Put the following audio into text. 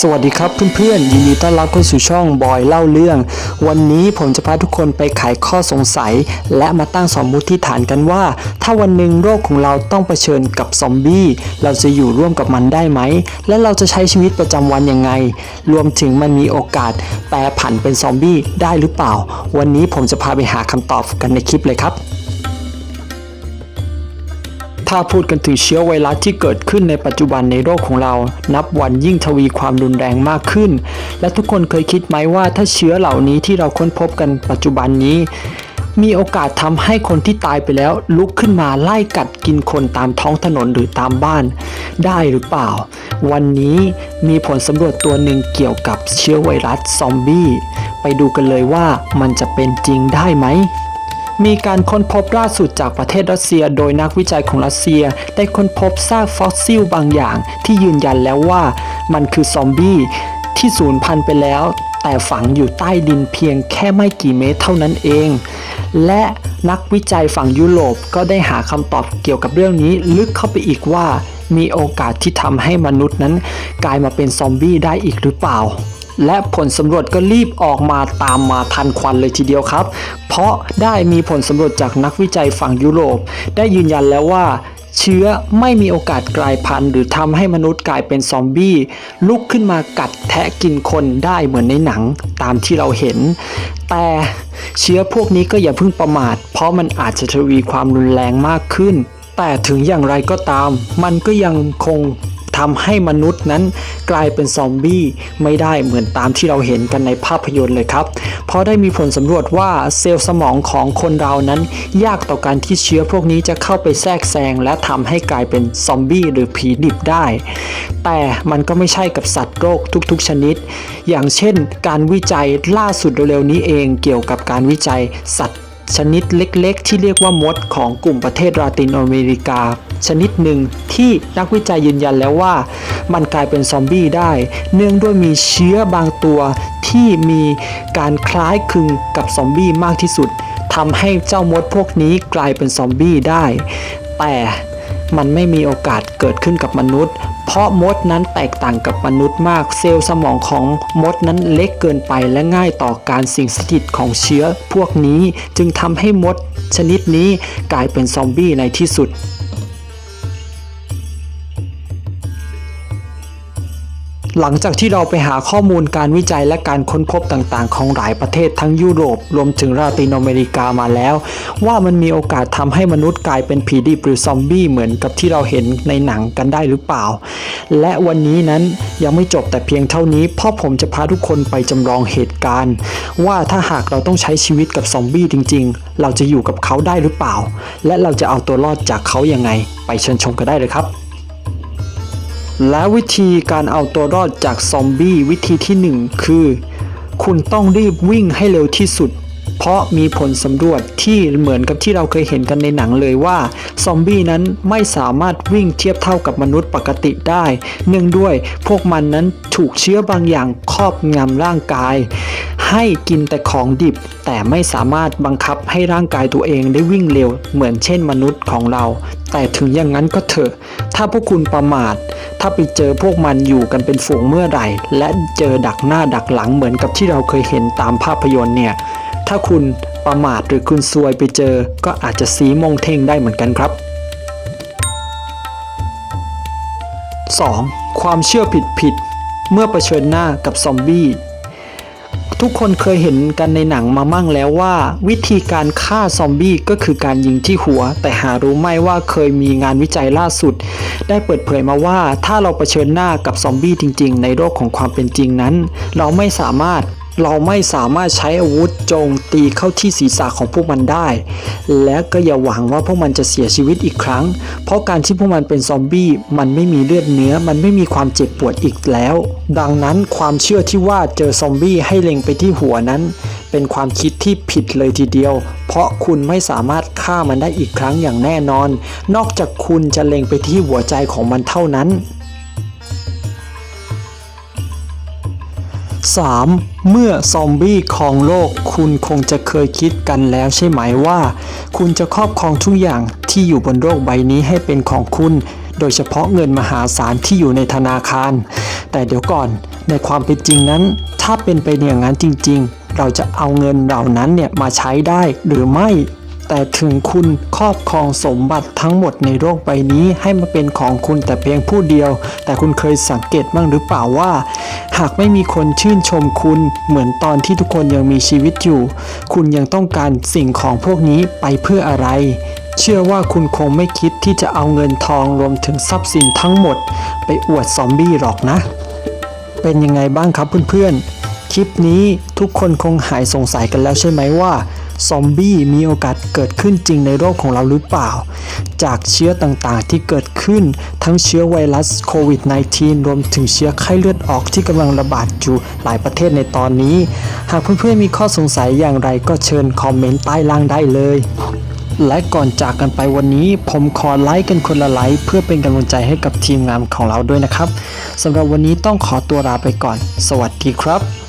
สวัสดีครับเพื่อนๆยินดีต้อนรับเข้าสู่ช่องบอยเล่าเรื่อง วันนี้ผมจะพาทุกคนไปไขข้อสงสัย และมาตั้งสมมุติฐานกันว่า ถ้าวันหนึ่งโรคของเราต้องเผชิญกับซอมบี้เราจะอยู่ร่วมกับมันได้ไหม และเราจะใช้ชีวิตประจำวันยังไง รวมถึงมันมีโอกาสแปรผันเป็นซอมบี้ได้หรือเปล่า วันนี้ผมจะพาไปหาคำตอบกันในคลิปเลยครับ ถ้าพูดกันถึงเชื้อไวรัสที่เกิดขึ้นในปัจจุบันในโลกของเรา นับวันยิ่งทวีความรุนแรงมากขึ้น และทุกคนเคยคิดไหมว่าถ้าเชื้อเหล่านี้ที่เราค้นพบกันปัจจุบันนี้ มีโอกาสทำให้คนที่ตายไปแล้วลุกขึ้นมาไล่กัดกินคนตามท้องถนนหรือตามบ้าน ได้หรือเปล่า วันนี้มีผลสำรวจตัวหนึ่งเกี่ยวกับเชื้อไวรัสซอมบี้ ไปดูกันเลยว่ามันจะเป็นจริงได้ไหม มีการค้นพบล่าสุดจากประเทศรัสเซีย โดยนักวิจัยของรัสเซีย ได้ค้นพบซากฟอสซิลบางอย่าง ที่ยืนยันแล้วว่ามันคือซอมบี้ที่สูญพันธุ์ไปแล้ว แต่ฝังอยู่ใต้ดินเพียงแค่ไม่กี่เมตรเท่านั้นเอง และนักวิจัยฝั่งยุโรปก็ได้หาคำตอบเกี่ยวกับเรื่องนี้ลึกเข้าไปอีกว่า มีโอกาสที่ทำให้มนุษย์นั้น กลายมาเป็นซอมบี้ได้อีกหรือเปล่า และผลสำรวจก็รีบออกมาตามมาทันควันเลยทีเดียวครับ เพราะได้มีผลสำรวจจากนักวิจัยฝั่งยุโรป ได้ยืนยันแล้วว่าเชื้อไม่มีโอกาสกลายพันธุ์ หรือทำให้มนุษย์กลายเป็นซอมบี้ ลุกขึ้นมากัดแทะกินคนได้เหมือนในหนังตามที่เราเห็น แต่เชื้อพวกนี้ก็อย่าเพิ่งประมาท เพราะมันอาจจะทวีความรุนแรงมากขึ้น แต่ถึงอย่างไรก็ตาม มันก็ยังคง ทำให้มนุษย์นั้นกลายเป็นซอมบี้ไม่ได้เหมือนตามที่เราเห็นกันในภาพยนตร์เลยครับ เพราะได้มีผลสำรวจว่าเซลล์สมองของคนเรานั้น ยากต่อการที่เชื้อพวกนี้จะเข้าไปแทรกแซงและทำให้กลายเป็นซอมบี้หรือผีดิบได้ แต่มันก็ไม่ใช่กับสัตว์โรคทุกๆชนิด อย่างเช่น การวิจัยล่าสุดเร็วๆนี้เองเกี่ยวกับการวิจัยสัตว์ ชนิดเล็กๆ ที่เรียกว่ามดของกลุ่มประเทศลาตินอเมริกา ชนิดหนึ่งที่นักวิจัยยืนยันแล้วว่า มันกลายเป็นซอมบี้ได้ เนื่องด้วยมีเชื้อบางตัวที่มีการคล้ายคลึงกับซอมบี้มากที่สุดทำให้เจ้ามดพวกนี้กลายเป็นซอมบี้ได้ แต่มันไม่มีโอกาสเกิดขึ้นกับมนุษย์ เพราะมดนั้นแตกต่างกับมนุษย์มาก เซลล์สมองของมดนั้นเล็กเกินไปและง่ายต่อการสิ่งสถิตของเชื้อพวกนี้ จึงทำให้มดชนิดนี้กลายเป็นซอมบี้ในที่สุด หลังจากที่เราไปหาข้อมูลการวิจัยและการค้นพบต่างๆ ของหลายประเทศทั้งยุโรป รวมถึงลาตินอเมริกามาแล้ว ว่ามันมีโอกาสทำให้มนุษย์กลายเป็นผีดิบหรือซอมบี้เหมือนกับที่เราเห็นในหนังกันได้หรือเปล่า และวันนี้นั้นยังไม่จบแต่เพียงเท่านี้พราะผมจะพาทุกคนไปจำลองเหตุการณ์ ว่าถ้าหากเราต้องใช้ชีวิตกับซอมบี้จริง ๆ เราจะอยู่กับเขาได้หรือเปล่า และเราจะเอาตัวรอดจากเขายังไง ไปเชิญชมกันได้เลยครับ และวิธีการเอาตัวรอดจากซอมบี้วิธีที่หนึ่งคือ คุณต้องรีบวิ่งให้เร็วที่สุด เพราะมีผลสำรวจที่เหมือนกับที่เราเคยเห็นกันในหนังเลยว่า ซอมบี้นั้นไม่สามารถวิ่งเทียบเท่ากับมนุษย์ปกติได้ เนื่องด้วยพวกมันนั้นถูกเชื้อบางอย่างครอบงำร่างกาย ให้กินแต่ของดิบ แต่ไม่สามารถบังคับให้ร่างกายตัวเองได้วิ่งเร็ว เหมือนเช่นมนุษย์ของเรา แต่ถึงอย่างนั้นก็เถอะ ถ้าพวกคุณประมาท ถ้าไปเจอพวกมันอยู่กันเป็นฝูงเมื่อไหร่ และเจอดักหน้าดักหลังเหมือนกับที่เราเคยเห็นตามภาพยนตร์เนี่ย ถ้าคุณประมาทหรือคุณซวยไปเจอ ก็อาจจะสีมงเท่งได้เหมือนกันครับ 2. ความเชื่อผิดผิด เมื่อเผชิญหน้ากับซอมบี้ ทุกคนเคยเห็นกันในหนังมามั่งแล้วว่า วิธีการฆ่าซอมบี้ก็คือการยิงที่หัว แต่หารู้ไหมว่าเคยมีงานวิจัยล่าสุด ได้เปิดเผยมาว่าถ้าเราเผชิญหน้ากับซอมบี้จริง ๆ ในโลกของความเป็นจริงนั้น เราไม่สามารถ เราไม่สามารถใช้อาวุธโจมตีเข้าที่ศีรษะของพวกมันได้ และก็อย่าหวังว่าพวกมันจะเสียชีวิตอีกครั้ง เพราะการที่พวกมันเป็นซอมบี้มันไม่มีเลือดเนื้อ มันไม่มีความเจ็บปวดอีกแล้ว ดังนั้นความเชื่อที่ว่าเจอซอมบี้ให้เล็งไปที่หัวนั้น เป็นความคิดที่ผิดเลยทีเดียว เพราะคุณไม่สามารถฆ่ามันได้อีกครั้งอย่างแน่นอน นอกจากคุณจะเล็งไปที่หัวใจของมันเท่านั้น 3. เมื่อซอมบี้ครองโลก คุณคงจะเคยคิดกันแล้วใช่ไหมว่า คุณจะครอบครองทุกอย่างที่อยู่บนโลกใบนี้ให้เป็นของคุณ โดยเฉพาะเงินมหาศาลที่อยู่ในธนาคาร แต่เดี๋ยวก่อนในความเป็นจริงนั้น ถ้าเป็นไปอย่างนั้นจริง ๆ เราจะเอาเงินเหล่านั้นเนี่ยมาใช้ได้หรือไม่ แต่ถึงคุณครอบครองสมบัติทั้งหมดในโลกใบนี้ให้มาเป็นของคุณแต่เพียงผู้เดียว แต่คุณเคยสังเกตบ้างหรือเปล่าว่า หากไม่มีคนชื่นชมคุณเหมือนตอนที่ทุกคนยังมีชีวิตอยู่ คุณยังต้องการสิ่งของพวกนี้ไปเพื่ออะไรเชื่อว่าคุณคงไม่คิดที่จะเอาเงินทองรวมถึงทรัพย์สินทั้งหมด ไปอวดซอมบี้หรอกนะ เป็นยังไงบ้างครับเพื่อนๆ คลิปนี้ทุกคนคงหายสงสัยกันแล้วใช่ไหมว่า ซอมบี้มีโอกาสเกิดขึ้นจริงในโลกของเราหรือเปล่า จากเชื้อต่างๆที่เกิดขึ้นทั้งเชื้อไวรัสโควิด -19 รวมถึงเชื้อไข้เลือดออกที่กำลังระบาดอยู่หลายประเทศในตอนนี้ หากเพื่อนๆมีข้อสงสัยอย่างไรก็เชิญคอมเมนต์ใต้ล่างได้เลยและก่อนจากกันไปวันนี้ ผมขอไลค์กันคนละไลค์เพื่อเป็นกำลังใจให้กับทีมงานของเราด้วยนะครับสำหรับวันนี้ต้องขอตัวลาไปก่อน สวัสดีครับ